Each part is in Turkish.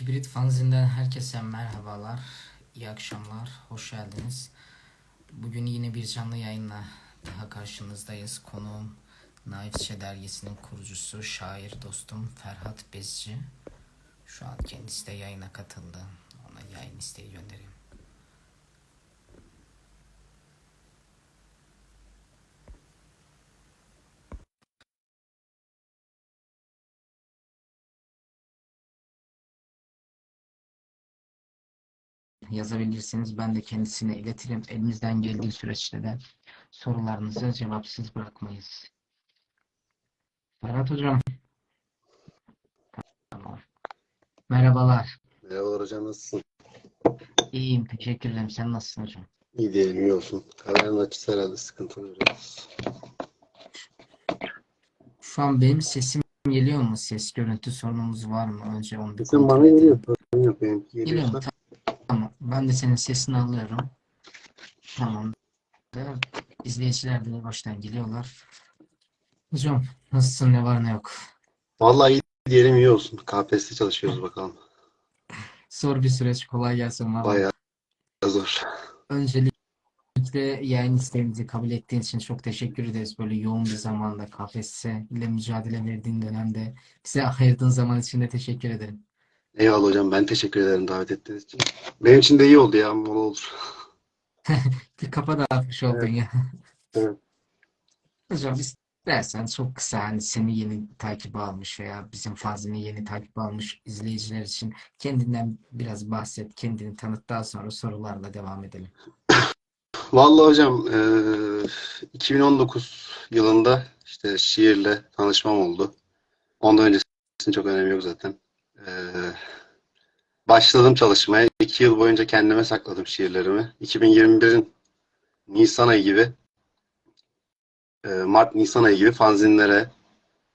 Kibrit Fanzin'den herkese merhabalar, iyi akşamlar, hoş geldiniz. Bugün yine bir canlı yayınla daha karşınızdayız. Konuğum Naifçe dergisinin kurucusu, şair dostum Ferhat Bezci. Şu an kendisi de yayına katıldı. Ona yayın isteği göndereyim. Yazabilirsiniz. Ben de kendisine iletirim. Elimizden geldiği süreçte de sorularınızı cevapsız bırakmayız. Ferhat Hocam. Tamam. Merhabalar. Merhabalar hocam nasılsın? İyiyim. Teşekkür ederim. Sen nasılsın hocam? İyi diyelim iyi olsun. Kameranın açısı herhalde sıkıntılı biraz. Şu an benim sesim geliyor mu? Ses görüntü sorunumuz var mı? Önce onu bir Sesin kontrol bana geliyor. Sorun yok benim Geliyor mu? Ben de senin sesini alıyorum. Tamam. İzleyiciler de baştan geliyorlar. Hocam nasılsın? Ne var ne yok? Vallahi iyi diyelim iyi olsun. KPSS'de çalışıyoruz bakalım. Zor bir süreç. Kolay gelsin. Vallahi. Bayağı zor. Öncelikle yayın isteğimizi kabul ettiğin için çok teşekkür ederiz. Böyle yoğun bir zamanda KPSS ile mücadele verdiğin dönemde bize ayırdığın zaman için de teşekkür ederim. Eyvallah hocam ben teşekkür ederim davet ettiğiniz için. Benim için de iyi oldu ya mola olur. Bir kafa dağıtmış oldun ya. Evet. Hocam istersen çok kısa hani seni yeni takip almış veya bizim fazlını yeni takip almış izleyiciler için kendinden biraz bahset, kendini tanıt daha sonra sorularla devam edelim. Vallahi hocam eee, 2019 yılında işte şiirle tanışmam oldu. Ondan öncesinin çok önemi yok zaten. Eee, başladım çalışmaya. İki yıl boyunca kendime sakladım şiirlerimi. 2021'in Nisan ayı gibi eee, Mart Nisan ayı gibi fanzinlere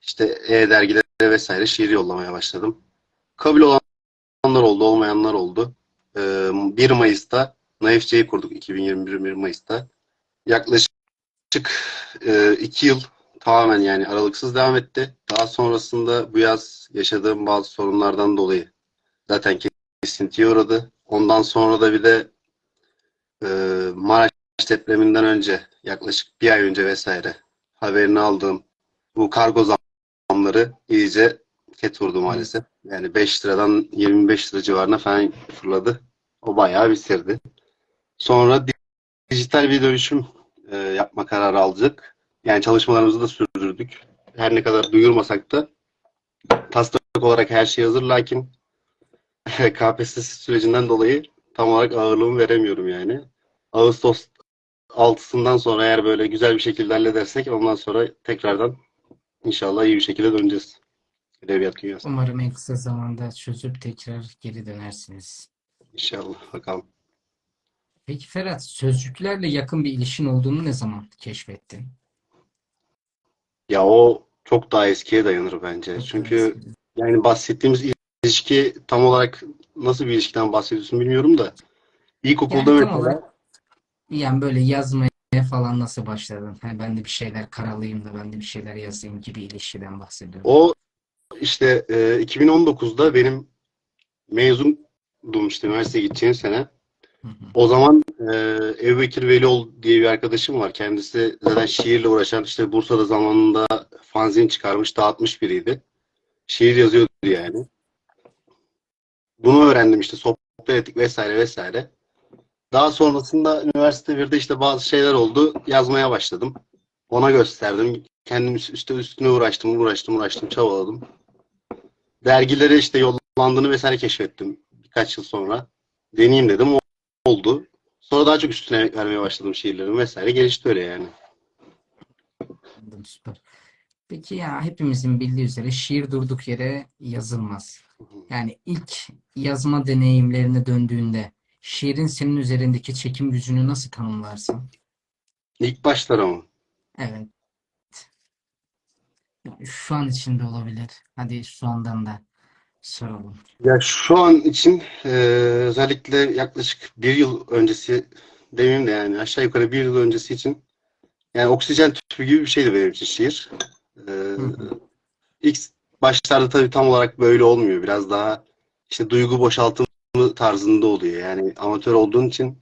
işte e-dergilere vesaire şiir yollamaya başladım. Kabul olanlar oldu, olmayanlar oldu. Eee 1 Mayıs'ta Naifçe'yi kurduk 2021 1 Mayıs'ta. Yaklaşık e, iki yıl tamamen yani aralıksız devam etti. Daha sonrasında bu yaz yaşadığım bazı sorunlardan dolayı zaten kesintiye uğradı. Ondan sonra da bir de e, Maraş depreminden önce yaklaşık bir ay önce vesaire haberini aldığım bu kargo zamları iyice ket vurdu maalesef. Yani 5 liradan 25 lira civarına falan fırladı. O bayağı bitirdi. Sonra dijital bir dönüşüm e, yapma kararı aldık. Yani çalışmalarımızı da sürdürdük. Her ne kadar duyurmasak da taslak olarak her şey hazır lakin KPSS sürecinden dolayı tam olarak ağırlığımı veremiyorum yani. Ağustos 6'sından sonra eğer böyle güzel bir şekilde halledersek ondan sonra tekrardan inşallah iyi bir şekilde döneceğiz. Edebiyat dünyasına. Umarım en kısa zamanda çözüp tekrar geri dönersiniz. İnşallah bakalım. Peki Ferhat, sözcüklerle yakın bir ilişkin olduğunu ne zaman keşfettin? Ya o çok daha eskiye dayanır bence. Çok Çünkü eski. Yani bahsettiğimiz ilişki tam olarak nasıl bir ilişkiden bahsediyorsun bilmiyorum da ilkokulda Yani mesela olarak yani böyle yazmaya falan nasıl başladın? Ha, ben de bir şeyler karalayayım da ben de bir şeyler yazayım gibi ilişkiden bahsediyorum. o işte e, 2019'da benim mezundum işte üniversiteye gideceğim sene. O zaman e, Ebu Bekir Velioğlu diye bir arkadaşım var. Kendisi zaten şiirle uğraşan işte Bursa'da zamanında fanzin çıkarmış dağıtmış biriydi. Şiir yazıyordu yani. Bunu öğrendim işte sohbet ettik vesaire vesaire. Daha sonrasında üniversite 1'de işte bazı şeyler oldu. Yazmaya başladım. Ona gösterdim. Kendim işte üstüne uğraştım, uğraştım, uğraştım, çabaladım. Dergilere işte yollandığını vesaire keşfettim birkaç yıl sonra. Deneyeyim dedim. Oldu. Sonra daha çok üstüne vermeye başladım şiirlerim vesaire. Gelişti öyle yani. Anladım, süper. Peki ya hepimizin bildiği üzere şiir durduk yere yazılmaz. Yani ilk yazma deneyimlerine döndüğünde şiirin senin üzerindeki çekim gücünü nasıl tanımlarsın? İlk başlar ama. Evet. Şu an içinde olabilir. Hadi şu andan da soralım. Ya şu an için e, özellikle yaklaşık bir yıl öncesi demeyeyim de yani aşağı yukarı bir yıl öncesi için yani oksijen tüpü gibi bir şeydi benim için şiir. E, hı. ilk başlarda tabii tam olarak böyle olmuyor. Biraz daha işte duygu boşaltımı tarzında oluyor. Yani amatör olduğun için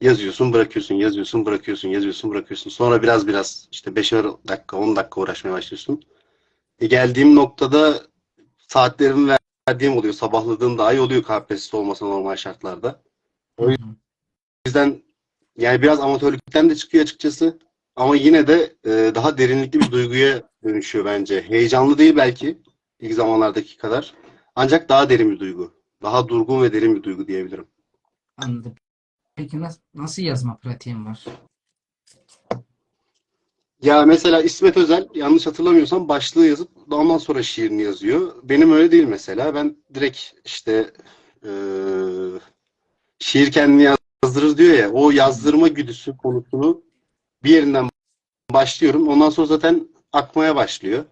yazıyorsun, bırakıyorsun, yazıyorsun, bırakıyorsun, yazıyorsun, bırakıyorsun. Sonra biraz biraz işte 5'er dakika, 10 dakika uğraşmaya başlıyorsun. E geldiğim noktada saatlerimi verdiğim oluyor. Sabahladığım daha iyi oluyor KPSS olmasa normal şartlarda. O yüzden yani biraz amatörlükten de çıkıyor açıkçası. Ama yine de e, daha derinlikli bir duyguya dönüşüyor bence. Heyecanlı değil belki ilk zamanlardaki kadar. Ancak daha derin bir duygu. Daha durgun ve derin bir duygu diyebilirim. Anladım. Peki nasıl, nasıl yazma pratiğin var? Ya mesela İsmet Özel yanlış hatırlamıyorsam başlığı yazıp ondan sonra şiirini yazıyor. Benim öyle değil mesela. Ben direkt işte e, şiir kendini yazdırır diyor ya. O yazdırma güdüsü konusunu bir yerinden başlıyorum. Ondan sonra zaten akmaya başlıyor.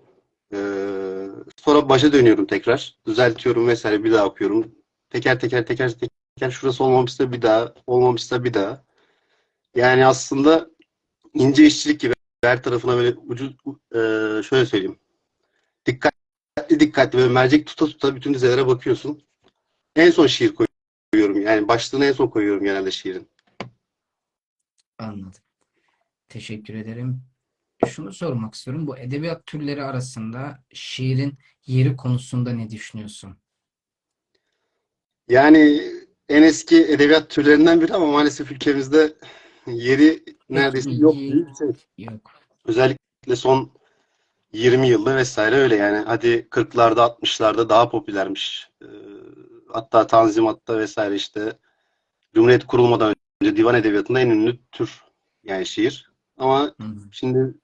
E, sonra başa dönüyorum tekrar. Düzeltiyorum vesaire bir daha okuyorum. Teker teker teker teker şurası olmamışsa bir daha, olmamışsa bir daha. Yani aslında ince işçilik gibi her tarafına böyle ucu e, şöyle söyleyeyim. Dikkatli dikkatli böyle mercek tuta tuta bütün dizelere bakıyorsun. En son şiir koyuyorum. Yani başlığını en son koyuyorum genelde şiirin. Anladım. Teşekkür ederim. Şunu sormak istiyorum. Bu edebiyat türleri arasında şiirin yeri konusunda ne düşünüyorsun? Yani en eski edebiyat türlerinden biri ama maalesef ülkemizde yeri neredeyse yok bir şey. Yok. Özellikle son 20 yılda vesaire öyle yani. Hadi 40'larda 60'larda daha popülermiş. Ee, hatta Tanzimat'ta vesaire işte Cumhuriyet kurulmadan önce divan edebiyatında en ünlü tür yani şiir. Ama Hı hı. şimdi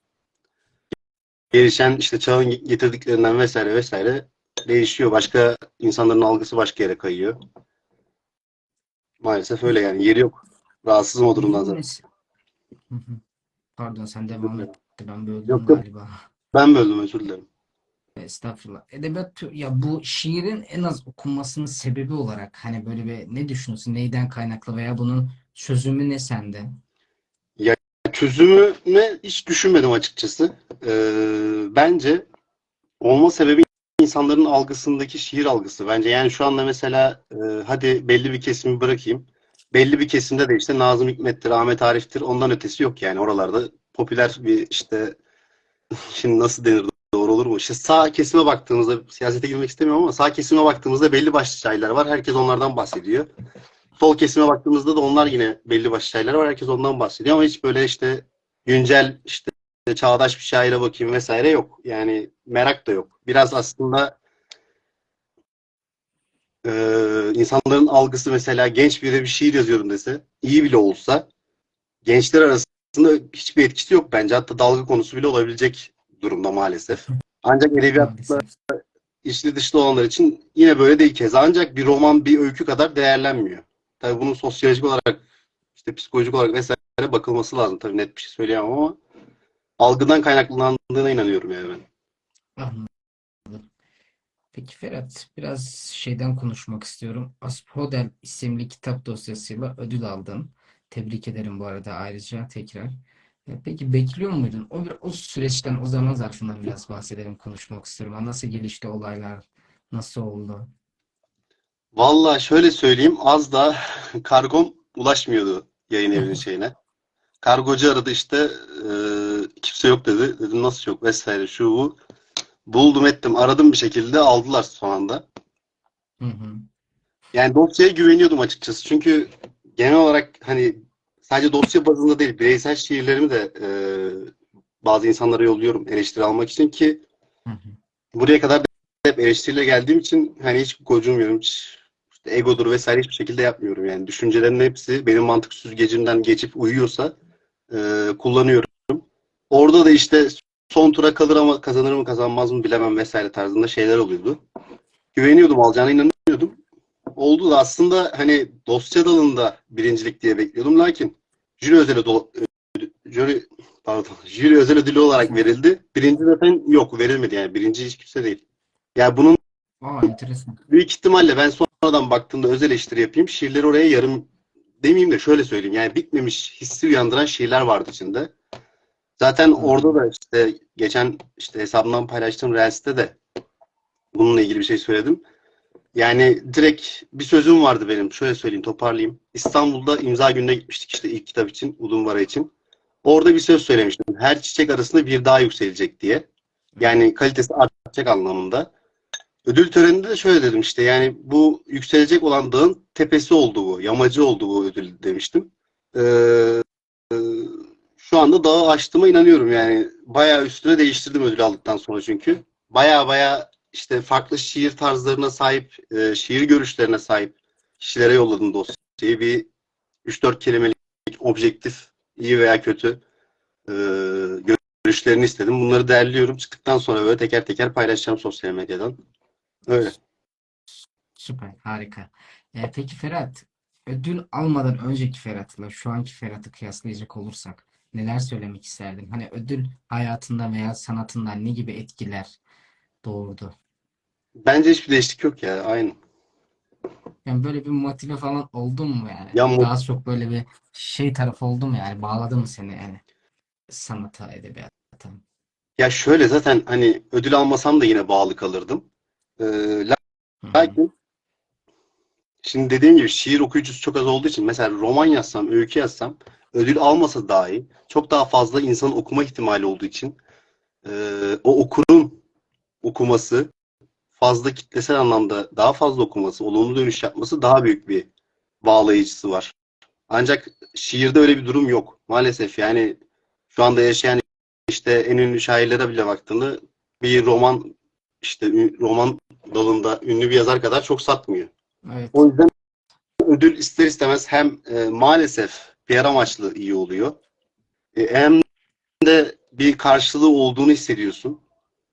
gelişen işte çağın getirdiklerinden vesaire vesaire değişiyor. Başka insanların algısı başka yere kayıyor. Maalesef öyle yani. Yeri yok. Rahatsızım o durumdan zaten. Hı hı. Pardon sen devam et. Ben böldüm Yok, yok. galiba. Ben böldüm özür dilerim. Estağfurullah. Edebiyat tür- ya bu şiirin en az okunmasının sebebi olarak hani böyle bir ne düşünüyorsun? Neyden kaynaklı veya bunun çözümü ne sende? Çözümünü hiç düşünmedim açıkçası. Ee, bence olma sebebi insanların algısındaki şiir algısı. Bence yani şu anda mesela e, hadi belli bir kesimi bırakayım. Belli bir kesimde de işte Nazım Hikmet'tir, Ahmet Arif'tir. Ondan ötesi yok yani oralarda popüler bir işte şimdi nasıl denir doğru olur mu? İşte sağ kesime baktığımızda siyasete girmek istemiyorum ama sağ kesime baktığımızda belli başlı şairler var. Herkes onlardan bahsediyor. Sol kesime baktığımızda da onlar yine belli başlı şairler var. Herkes ondan bahsediyor ama hiç böyle işte güncel işte çağdaş bir şaire bakayım vesaire yok. Yani merak da yok. Biraz aslında eee, insanların algısı mesela genç biri bir şiir yazıyorum dese iyi bile olsa gençler arasında hiçbir etkisi yok bence. Hatta dalga konusu bile olabilecek durumda maalesef. Ancak edebiyatla içli dışlı olanlar için yine böyle değil keza. Ancak bir roman bir öykü kadar değerlenmiyor. Tabii bunun sosyolojik olarak işte psikolojik olarak vesaire bakılması lazım. Tabii net bir şey söyleyemem ama algıdan kaynaklandığına inanıyorum yani ben. Anladım. Peki Ferhat, biraz şeyden konuşmak istiyorum. Asphodel isimli kitap dosyasıyla ödül aldın. Tebrik ederim bu arada ayrıca tekrar. E, Peki bekliyor muydun? O, o süreçten, o zaman zarfından biraz bahsedelim, konuşmak istiyorum. Nasıl gelişti olaylar? Nasıl oldu? Vallahi şöyle söyleyeyim az da kargom ulaşmıyordu yayın evinin şeyine. Kargocu aradı işte e, kimse yok dedi. Dedim nasıl yok vesaire şu bu. Buldum ettim aradım bir şekilde aldılar son anda. Hı hı. Yani dosyaya güveniyordum açıkçası. Çünkü genel olarak hani sadece dosya bazında değil bireysel şiirlerimi de e, bazı insanlara yolluyorum eleştiri almak için ki Hı hı. buraya kadar da hep eleştiriyle geldiğim için hani hiç gocunmuyorum. Hiç işte egodur vesaire hiçbir şekilde yapmıyorum. Yani düşüncelerin hepsi benim mantık süzgecimden geçip uyuyorsa e, kullanıyorum. Orada da işte son tura kalır ama kazanır mı kazanmaz mı bilemem vesaire tarzında şeyler oluyordu. Güveniyordum alacağına inanıyordum. Oldu da aslında hani dosya dalında birincilik diye bekliyordum. Lakin jüri özel ödül, jüri, pardon, jüri özel ödülü olarak verildi. Birinci zaten yok verilmedi yani. Birinci hiç kimse değil. Yani bunun Aa, enteresan. büyük ihtimalle ben sonradan baktığımda özel eleştiri yapayım. Şiirleri oraya yarım demeyeyim de şöyle söyleyeyim. Yani bitmemiş hissi uyandıran şiirler vardı içinde. Zaten orada da işte geçen işte hesabımdan paylaştığım Reels'te de bununla ilgili bir şey söyledim. Yani direkt bir sözüm vardı benim. Şöyle söyleyeyim, toparlayayım. İstanbul'da imza gününe gitmiştik işte ilk kitap için, Udumvara için. Orada bir söz söylemiştim. Her çiçek arasında bir daha yükselecek diye. Yani kalitesi artacak anlamında. Ödül töreninde de şöyle dedim işte yani bu yükselecek olan dağın tepesi oldu bu, yamacı oldu bu ödül demiştim. Ee, şu anda dağı aştığıma inanıyorum yani. Bayağı üstüne değiştirdim ödül aldıktan sonra çünkü. Bayağı bayağı işte farklı şiir tarzlarına sahip, e, şiir görüşlerine sahip kişilere yolladım dosyayı. Bir 3-4 kelimelik objektif, iyi veya kötü e, görüşlerini istedim. Bunları derliyorum. Çıktıktan sonra böyle teker teker paylaşacağım sosyal medyadan. Öyle. Süper, harika. E, peki Ferhat, ödül almadan önceki Ferhat'la şu anki Ferhat'ı kıyaslayacak olursak neler söylemek isterdin? Hani ödül hayatında veya sanatında ne gibi etkiler doğurdu? Bence hiçbir değişiklik yok ya. Aynı. Yani böyle bir motive falan oldun mu yani? Ya mu- Daha çok böyle bir şey tarafı oldu mu yani? Bağladı mı seni yani sanata, edebiyata? Ya şöyle zaten hani ödül almasam da yine bağlı kalırdım. Ee, Hı hı. lakin şimdi dediğim gibi şiir okuyucusu çok az olduğu için mesela roman yazsam, öykü yazsam ödül almasa dahi çok daha fazla insanın okuma ihtimali olduğu için ee, o okurun okuması fazla kitlesel anlamda daha fazla okuması, olumlu dönüş yapması daha büyük bir bağlayıcısı var. Ancak şiirde öyle bir durum yok. Maalesef yani şu anda yaşayan işte en ünlü şairlere bile baktığında bir roman işte roman dalında ünlü bir yazar kadar çok satmıyor. Evet. O yüzden ödül ister istemez hem e, maalesef PR amaçlı iyi oluyor. E, hem de bir karşılığı olduğunu hissediyorsun.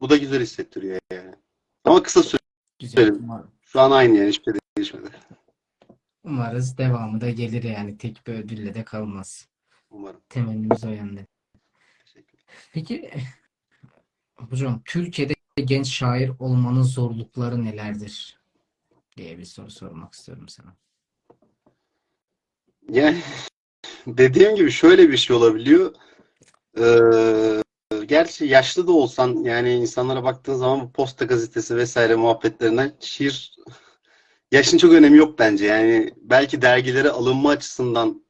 Bu da güzel hissettiriyor yani. Ama kısa süre Güzel. Umarım. şu an aynı yani hiçbir şey değişmedi. Umarız devamı da gelir yani tek bir ödülle de kalmaz. Umarım. Temennimiz o yönde. Teşekkür Peki hocam Türkiye'de genç şair olmanın zorlukları nelerdir diye bir soru sormak istiyorum sana. Yani dediğim gibi şöyle bir şey olabiliyor. Ee, gerçi yaşlı da olsan yani insanlara baktığın zaman bu Posta Gazetesi vesaire muhabbetlerinden şiir yaşın çok önemi yok bence. Yani belki dergilere alınma açısından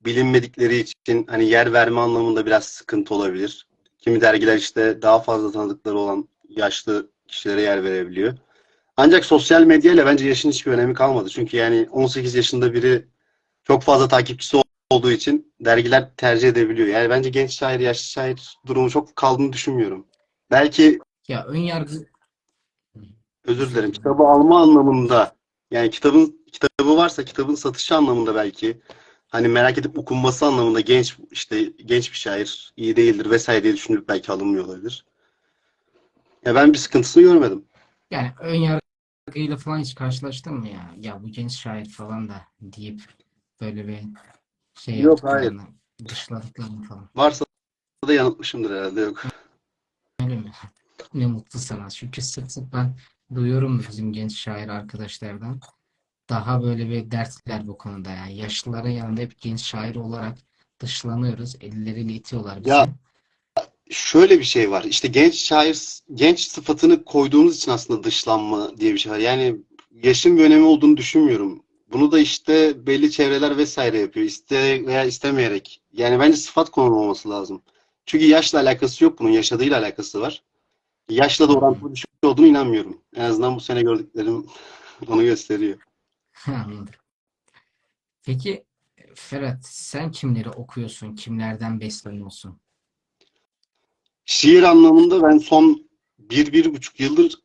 bilinmedikleri için hani yer verme anlamında biraz sıkıntı olabilir. Kimi dergiler işte daha fazla tanıdıkları olan yaşlı kişilere yer verebiliyor. Ancak sosyal medyayla bence yaşın hiçbir önemi kalmadı. Çünkü yani 18 yaşında biri çok fazla takipçisi olduğu için dergiler tercih edebiliyor. Yani bence genç şair, yaşlı şair durumu çok kaldığını düşünmüyorum. Belki Ya ön yargı özür dilerim kitabı alma anlamında yani kitabın kitabı varsa kitabın satışı anlamında belki hani merak edip okunması anlamında genç işte genç bir şair iyi değildir vesaire diye düşünüp belki alınmıyor olabilir. Ya ben bir sıkıntısını görmedim. yani ön yargıyla falan hiç karşılaştın mı ya? Ya bu genç şair falan da deyip böyle bir şey Yok, hayır. dışladıklarını falan. Varsa da yanıltmışımdır herhalde yok. Öyle mi? Ne mutlu sana. Çünkü sık sık ben duyuyorum bizim genç şair arkadaşlardan. Daha böyle bir dertliler bu konuda yani. Yaşlıların yanında hep genç şair olarak dışlanıyoruz. Elleriyle itiyorlar bizi. Ya, Şöyle bir şey var. İşte genç şair, genç sıfatını koyduğunuz için aslında dışlanma diye bir şey var. Yani yaşın bir önemi olduğunu düşünmüyorum. Bunu da işte belli çevreler vesaire yapıyor. İste veya istemeyerek. Yani bence sıfat konulmaması lazım. Çünkü yaşla alakası yok bunun. Yaşadığıyla alakası var. Yaşla da orantılı bir şey olduğunu inanmıyorum. En azından bu sene gördüklerim onu gösteriyor. Peki Ferhat sen kimleri okuyorsun? Kimlerden besleniyorsun? Şiir anlamında ben son bir, bir buçuk yıldır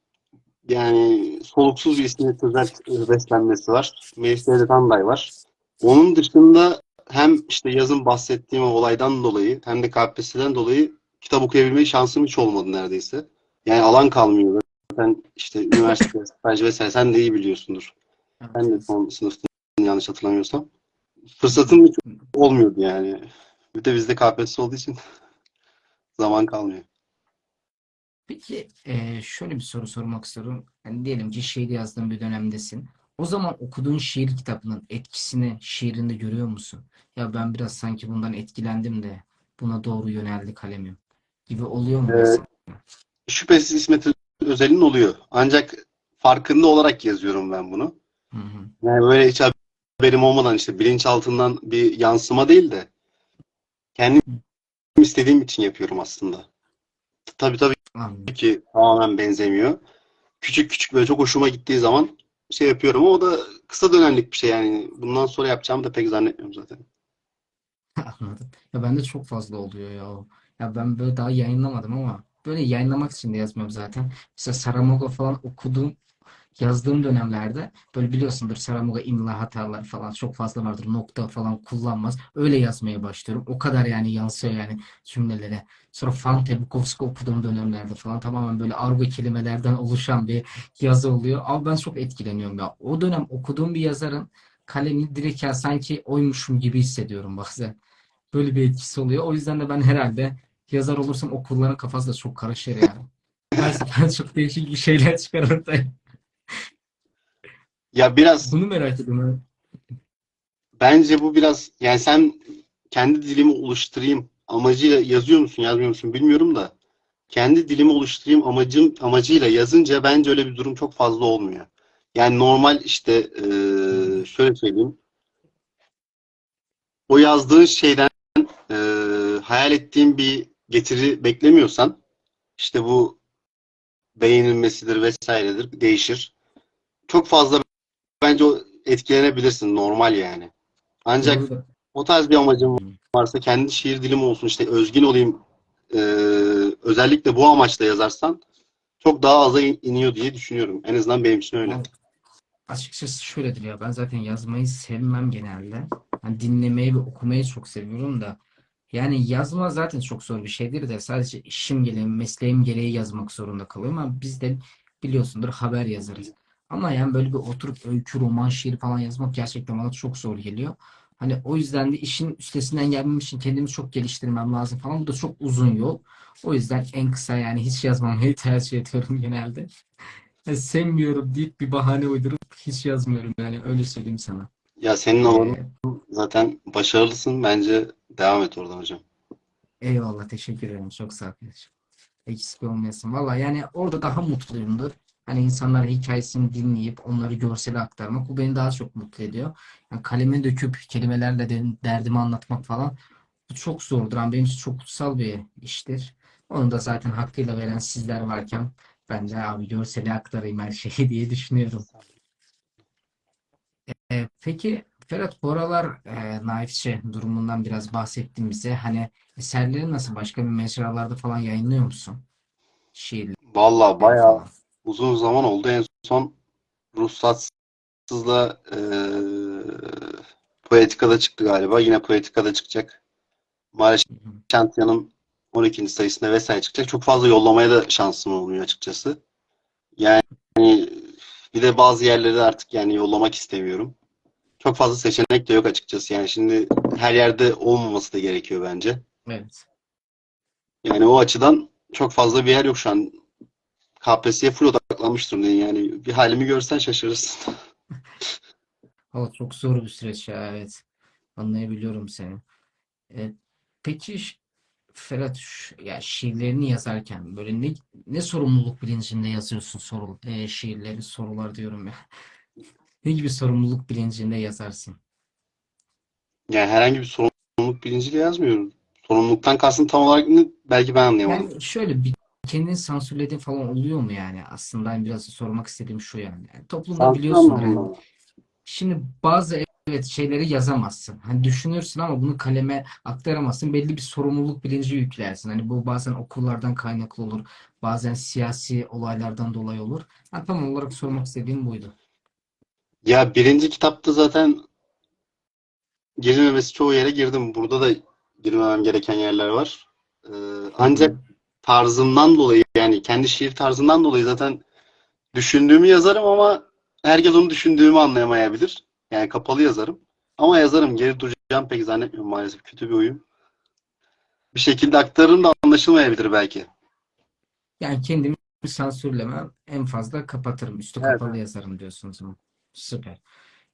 yani soluksuz bir İsmet Özel beslenmesi var. Melih Devlet Anday var. Onun dışında hem işte yazın bahsettiğim olaydan dolayı hem de KPSS'den dolayı kitap okuyabilme şansım hiç olmadı neredeyse. Yani alan kalmıyor. Zaten işte üniversite, staj vesaire sen de iyi biliyorsundur. Ben de son sınıftım yanlış hatırlamıyorsam. Fırsatım hiç olmuyordu yani. Bir de bizde KPSS olduğu için zaman kalmıyor. Peki eee, şöyle bir soru sormak istiyorum. Hani diyelim ki şiir yazdığın bir dönemdesin. O zaman okuduğun şiir kitabının etkisini şiirinde görüyor musun? Ya ben biraz sanki bundan etkilendim de buna doğru yöneldi kalemim gibi oluyor mu mesela? Şüphesiz İsmet Özel'in oluyor. Ancak farkında olarak yazıyorum ben bunu. Hı hı. Yani böyle hiç haberim olmadan işte bilinçaltından bir yansıma değil de kendim istediğim için yapıyorum aslında. Tabii tabii Anladım. ki tamamen benzemiyor. Küçük küçük böyle çok hoşuma gittiği zaman şey yapıyorum ama o da kısa dönemlik bir şey yani. Bundan sonra yapacağımı da pek zannetmiyorum zaten. Anladım. Ya bende çok fazla oluyor ya. Ya ben böyle daha yayınlamadım ama böyle yayınlamak için de yazmıyorum zaten. Mesela Saramago falan okuduğum, yazdığım dönemlerde böyle biliyorsundur Saramago imla hataları falan çok fazla vardır. Nokta falan kullanmaz. Öyle yazmaya başlıyorum. O kadar yani yansıyor yani cümlelere. Sonra Fante Bukowski okuduğum dönemlerde falan tamamen böyle argo kelimelerden oluşan bir yazı oluyor. Ama ben çok etkileniyorum ya. O dönem okuduğum bir yazarın kalemini direkt ya sanki oymuşum gibi hissediyorum bazen. Böyle bir etkisi oluyor. O yüzden de ben herhalde yazar olursam okulların kafası da çok karışır yani. Sefer çok değişik bir şeyler çıkar ortaya. Ya biraz Bunu merak ediyorum. bence bu biraz yani sen kendi dilimi oluşturayım amacıyla yazıyor musun yazmıyor musun bilmiyorum da kendi dilimi oluşturayım amacım amacıyla yazınca bence öyle bir durum çok fazla olmuyor. Yani normal işte eee, şöyle söyleyeyim o yazdığın şeyden eee, hayal ettiğin bir getiri beklemiyorsan işte bu beğenilmesidir vesairedir değişir. Çok fazla bence etkilenebilirsin normal yani. Ancak Doğru o tarz bir amacım varsa kendi şiir dilim olsun işte özgün olayım eee, özellikle bu amaçla yazarsan çok daha aza in- iniyor diye düşünüyorum. En azından benim için öyle. Açıkçası şöyledir ya ben zaten yazmayı sevmem genelde. Hani dinlemeyi ve okumayı çok seviyorum da yani yazma zaten çok zor bir şeydir de sadece işim gereği, mesleğim gereği yazmak zorunda kalıyorum ama biz de biliyorsundur haber yazarız. Ama yani böyle bir oturup öykü, roman, şiir falan yazmak gerçekten bana çok zor geliyor. Hani o yüzden de işin üstesinden gelmem için kendimi çok geliştirmem lazım falan. Bu da çok uzun yol. O yüzden en kısa yani hiç yazmamayı tercih ediyorum genelde. Yani sevmiyorum deyip bir bahane uydurup hiç yazmıyorum yani öyle söyleyeyim sana. Ya senin alanın Ee, zaten başarılısın. Bence devam et oradan hocam. eyvallah teşekkür ederim çok sağ ol. Eksik olmayasın. Valla yani orada daha mutluyumdur. Hani insanların hikayesini dinleyip onları görsele aktarmak bu beni daha çok mutlu ediyor. Yani kaleme döküp kelimelerle de derdimi anlatmak falan bu çok zordur. ama benim için çok kutsal bir iştir. Onu da zaten hakkıyla veren sizler varken bence abi görsele aktarayım her şeyi diye düşünüyorum. E, peki Ferhat bu aralar e, Naifçe durumundan biraz bahsettin bize. Hani eserleri nasıl başka bir mecralarda falan yayınlıyor musun? Şiirleri Vallahi bayağı falan. Uzun zaman oldu. En son ruhsatsızla eee Poetika'da çıktı galiba. Yine Poetika'da çıkacak. Maalesef. Şantiya'nın 12. sayısında vesaire çıkacak. Çok fazla yollamaya da şansım olmuyor açıkçası. Yani bir de bazı yerleri artık yani yollamak istemiyorum. Çok fazla seçenek de yok açıkçası. Yani şimdi her yerde olmaması da gerekiyor bence. Evet. Yani o açıdan çok fazla bir yer yok şu an. KPSS'ye full odaklanmış durumdayım. Yani bir halimi görsen şaşırırsın. Valla çok zor bir süreç ya evet. Anlayabiliyorum seni. E, peki Ferhat ya şiirlerini yazarken böyle ne ne sorumluluk bilincinde yazıyorsun soru e, şiirleri sorular diyorum ya. Ne gibi sorumluluk bilincinde yazarsın? Yani herhangi bir sorumluluk bilinciyle yazmıyorum. Sorumluluktan kastın tam olarak ne? Belki ben anlayamadım. Yani şöyle bir kendini sansürlediğin falan oluyor mu yani? Aslında hani biraz da sormak istediğim şu yani. Yani toplumda Sansür biliyorsundur hani şimdi bazı evet şeyleri yazamazsın. Hani düşünürsün ama bunu kaleme aktaramazsın. Belli bir sorumluluk bilinci yüklersin. Hani bu bazen okullardan kaynaklı olur. Bazen siyasi olaylardan dolayı olur. Ha, tam olarak sormak istediğim buydu. Ya birinci kitapta zaten girilmemesi çoğu yere girdim. Burada da girmemem gereken yerler var. Ee, ancak. Tarzımdan dolayı yani kendi şiir tarzından dolayı zaten düşündüğümü yazarım ama herkes onu düşündüğümü anlayamayabilir. Yani kapalı yazarım. Ama yazarım. Geri duracağım pek zannetmiyorum maalesef. Kötü bir oyun. Bir şekilde aktarırım da anlaşılmayabilir belki. Yani kendimi sansürlemem. En fazla kapatırım. Üstü Evet. kapalı yazarım diyorsunuz ama. Süper.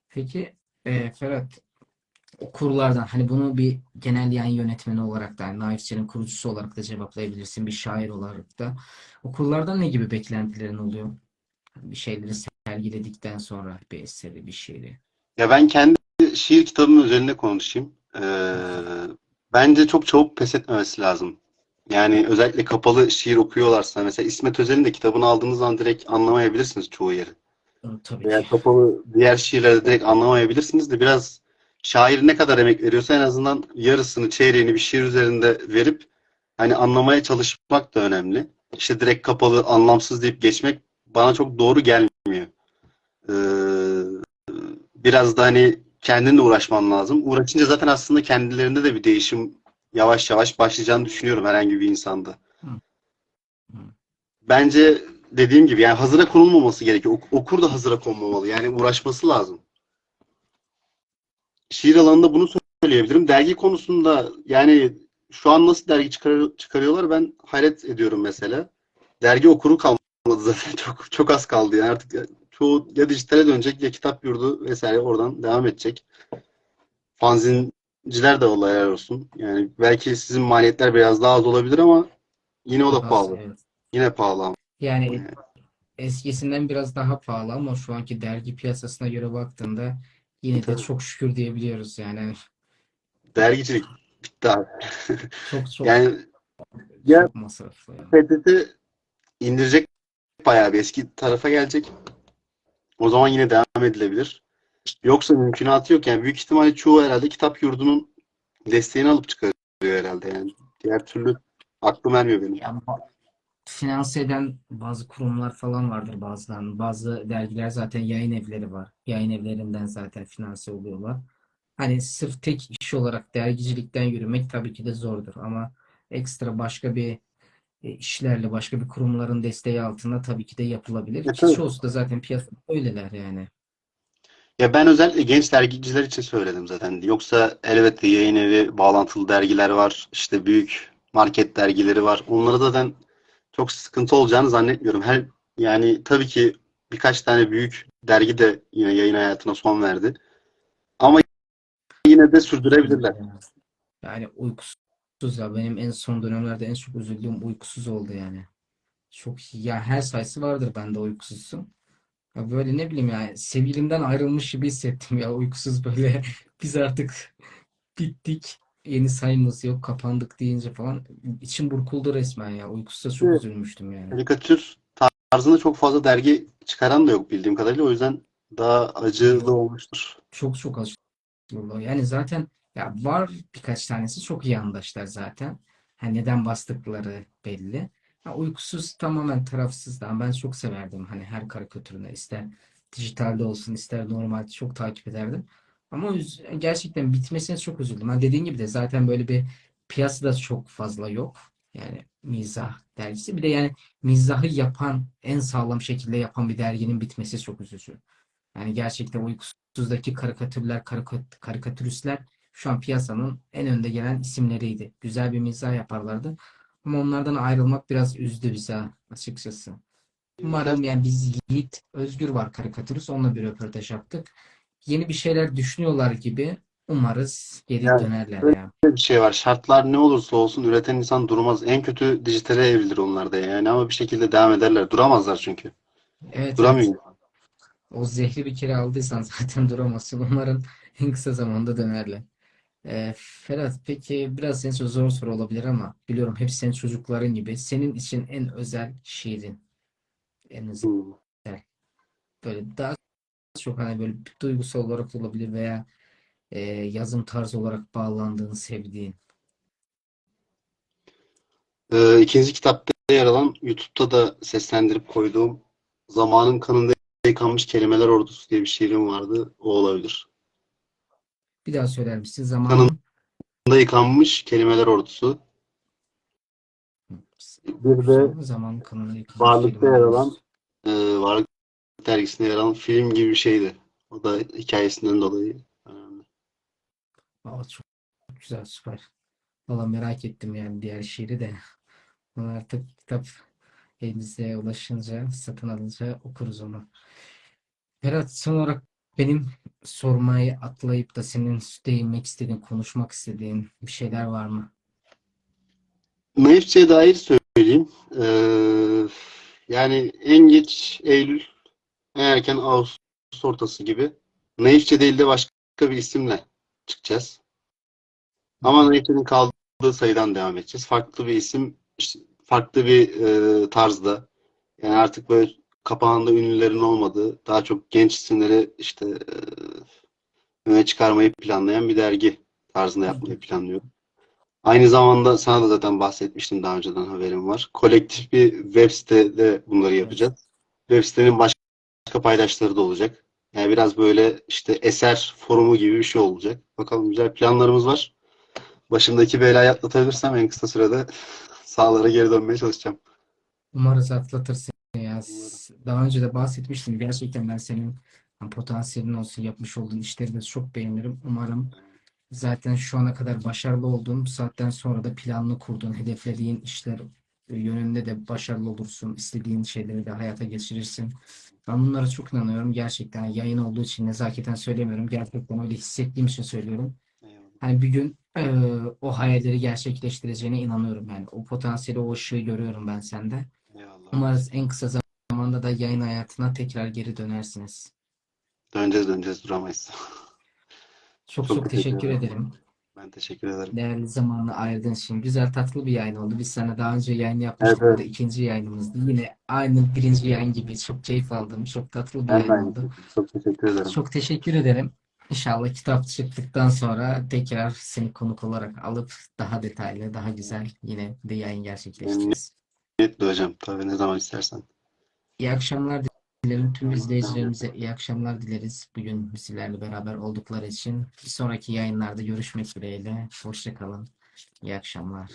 Peki e, Ferhat okurlardan hani bunu bir genel yayın yönetmeni olarak da yani Naifçi'nin kurucusu olarak da cevaplayabilirsin bir şair olarak da okurlardan ne gibi beklentilerin oluyor? Bir şeyleri sergiledikten sonra bir eseri, bir şiiri. Ya ben kendi şiir kitabımın üzerinde konuşayım. Ee, bence çok çabuk pes etmemesi lazım. Yani özellikle kapalı şiir okuyorlarsa mesela İsmet Özel'in de kitabını aldığınız zaman direkt anlamayabilirsiniz çoğu yeri. Tabii Veya kapalı diğer şiirleri direkt anlamayabilirsiniz de biraz şair ne kadar emek veriyorsa en azından yarısını, çeyreğini bir şiir üzerinde verip hani anlamaya çalışmak da önemli. İşte direkt kapalı, anlamsız deyip geçmek bana çok doğru gelmiyor. Ee, biraz da hani kendinle uğraşman lazım. Uğraşınca zaten aslında kendilerinde de bir değişim yavaş yavaş başlayacağını düşünüyorum herhangi bir insanda. Bence dediğim gibi yani hazıra konulmaması gerekiyor. Ok- Okur da hazıra konmamalı. Yani uğraşması lazım. Şiir alanında bunu söyleyebilirim. Dergi konusunda yani şu an nasıl dergi çıkar- çıkarıyorlar ben hayret ediyorum mesela. Dergi okuru kalmadı zaten. Çok çok az kaldı yani artık çoğu ya dijitale dönecek ya kitap yurdu vesaire oradan devam edecek. Fanzinciler de helal olsun. Yani belki sizin maliyetler biraz daha az olabilir ama yine o da Az, pahalı. evet. Yine pahalı ama. Yani eskisinden biraz daha pahalı ama şu anki dergi piyasasına göre baktığında yine de çok şükür diyebiliyoruz yani. Dergicilik bitti abi. Çok çok Yani ya çok masraflı yani. PTT indirecek bayağı bir eski tarafa gelecek. O zaman yine devam edilebilir. Yoksa mümkünatı yok. Yani büyük ihtimalle çoğu herhalde kitap yurdunun desteğini alıp çıkarıyor herhalde yani. Diğer türlü aklım ermiyor benim. Ya finanse eden bazı kurumlar falan vardır bazılarının. Bazı dergiler zaten yayın evleri var. Yayın evlerinden zaten finanse oluyorlar. Hani sırf tek iş olarak dergicilikten yürümek tabii ki de zordur ama ekstra başka bir e, işlerle başka bir kurumların desteği altında tabii ki de yapılabilir. Ya Ki çoğusu da zaten piyasada öyleler yani. Ya ben özellikle genç dergiciler için söyledim zaten. Yoksa elbette yayın evi, bağlantılı dergiler var. İşte büyük market dergileri var. Onlara zaten çok sıkıntı olacağını zannetmiyorum. Her yani tabii ki birkaç tane büyük dergi de yine yayın hayatına son verdi. Ama yine de sürdürebilirler. Yani uykusuz ya benim en son dönemlerde en çok üzüldüğüm uykusuz oldu yani. Çok. Ya her sayısı vardır bende uykusuzsun. Ya böyle ne bileyim ya sevgilimden ayrılmış gibi hissettim ya uykusuz böyle biz artık bittik yeni sayımız yok kapandık deyince falan içim burkuldu resmen ya uykusuzda çok Evet. üzülmüştüm yani. Karikatür tarzında çok fazla dergi çıkaran da yok bildiğim kadarıyla. O yüzden daha acılı olmuştur. Çok çok acı oldu. Yani zaten ya var birkaç tanesi çok iyi andaşlar zaten. Ha, neden bastıkları belli. Ha, uykusuz tamamen tarafsızdan ben çok severdim hani her karikatürüne ister dijitalde olsun ister normalde çok takip ederdim. Ama gerçekten bitmesine çok üzüldüm. Ha, dediğin gibi de zaten böyle bir piyasada çok fazla yok. Yani mizah dergisi. Bir de yani mizahı yapan en sağlam şekilde yapan bir derginin bitmesi çok üzücü. Yani gerçekten uykusuzdaki karikatürler, karikat- karikatüristler şu an piyasanın en önde gelen isimleriydi. Güzel bir mizah yaparlardı. Ama onlardan ayrılmak biraz üzdü bizi açıkçası. Umarım yani biz Yiğit Özgür var karikatürist. Onunla bir röportaj yaptık. Yeni bir şeyler düşünüyorlar gibi. Umarız geri Yani dönerler ya. bir şey var. Şartlar ne olursa olsun üreten insan durmaz. En kötü dijitale evrilir onlar da yani ama bir şekilde devam ederler. Duramazlar çünkü. Evet evet. Duramıyor. O zehri bir kere aldıysan zaten duramazsın. Umarım en kısa zamanda dönerler. Ee, Ferhat peki biraz senin için zor soru olabilir ama biliyorum hep senin çocukların gibi. Senin için en özel şiirin. En özel. Hmm. Böyle daha çok hani böyle duygusal olarak da olabilir veya e, yazım tarzı olarak bağlandığın, sevdiğin. Ee, ikinci kitapta yer alan YouTube'da da seslendirip koyduğum Zamanın Kanında Yıkanmış Kelimeler Ordusu diye bir şiirim vardı. O olabilir. Bir daha söyler misin? Zamanın Kanında Yıkanmış Kelimeler Ordusu. Bir de zamanın yıkamış Varlıkta yer alan e, Varlık dergisinde yer alan film gibi bir şeydi. O da hikayesinden dolayı önemli. Aa, çok güzel, süper. Valla merak ettim yani diğer şiiri de. Ama artık kitap elimize ulaşınca, satın alınca okuruz onu. Berat, son olarak benim sormayı atlayıp da senin değinmek istediğin, konuşmak istediğin bir şeyler var mı? Naifçe'ye dair söyleyeyim. Ee, yani en geç Eylül erken Ağustos ortası gibi. Naifçe değil de başka bir isimle çıkacağız. Ama Naifçe'nin kaldığı sayıdan devam edeceğiz. Farklı bir isim, farklı bir e, tarzda. Yani artık böyle kapağında ünlülerin olmadığı, daha çok genç isimleri işte e, öne çıkarmayı planlayan bir dergi tarzında yapmayı planlıyorum. Aynı zamanda sana da zaten bahsetmiştim daha önceden haberim var. Kolektif bir web sitede bunları yapacağız. Web sitenin başka paydaşları da olacak. Yani biraz böyle işte eser forumu gibi bir şey olacak. Bakalım güzel planlarımız var. Başımdaki belayı atlatabilirsem en kısa sürede sahalara geri dönmeye çalışacağım. Umarız atlatırsın ya. Daha önce de bahsetmiştim. Gerçekten ben senin potansiyelin olsun yapmış olduğun işleri de çok beğenirim. Umarım zaten şu ana kadar başarılı olduğun, bu saatten sonra da planlı kurduğun, hedeflediğin işler yönünde de başarılı olursun. İstediğin şeyleri de hayata geçirirsin. Ben bunlara çok inanıyorum. Gerçekten yayın olduğu için nezaketen söylemiyorum. Gerçekten öyle hissettiğim için söylüyorum. Hani bir gün eee, o hayalleri gerçekleştireceğine inanıyorum yani. O potansiyeli, o ışığı görüyorum ben sende. Eyvallah. Umarız en kısa zamanda da yayın hayatına tekrar geri dönersiniz. Döneceğiz döneceğiz duramayız. Çok Çok çok teşekkür ederim. Ben teşekkür ederim. Değerli zamanını ayırdığın için. Güzel tatlı bir yayın oldu. Biz sana daha önce yayın yapmıştık. Evet, Bu da ikinci yayınımızdı. Yine aynı birinci yayın gibi çok keyif aldım. Çok tatlı bir Ben yayın aynı oldu. Çok teşekkür ederim. Çok teşekkür ederim. İnşallah kitap çıktıktan sonra tekrar seni konuk olarak alıp daha detaylı, daha güzel yine bir yayın gerçekleştiririz. Memnuniyetle hocam. Tabii ne zaman istersen. İyi akşamlar dilerim. Tüm izleyicilerimize iyi akşamlar dileriz. Bugün bizlerle beraber oldukları için. Bir sonraki yayınlarda görüşmek dileğiyle. Hoşça kalın. İyi akşamlar.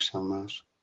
akşamlar.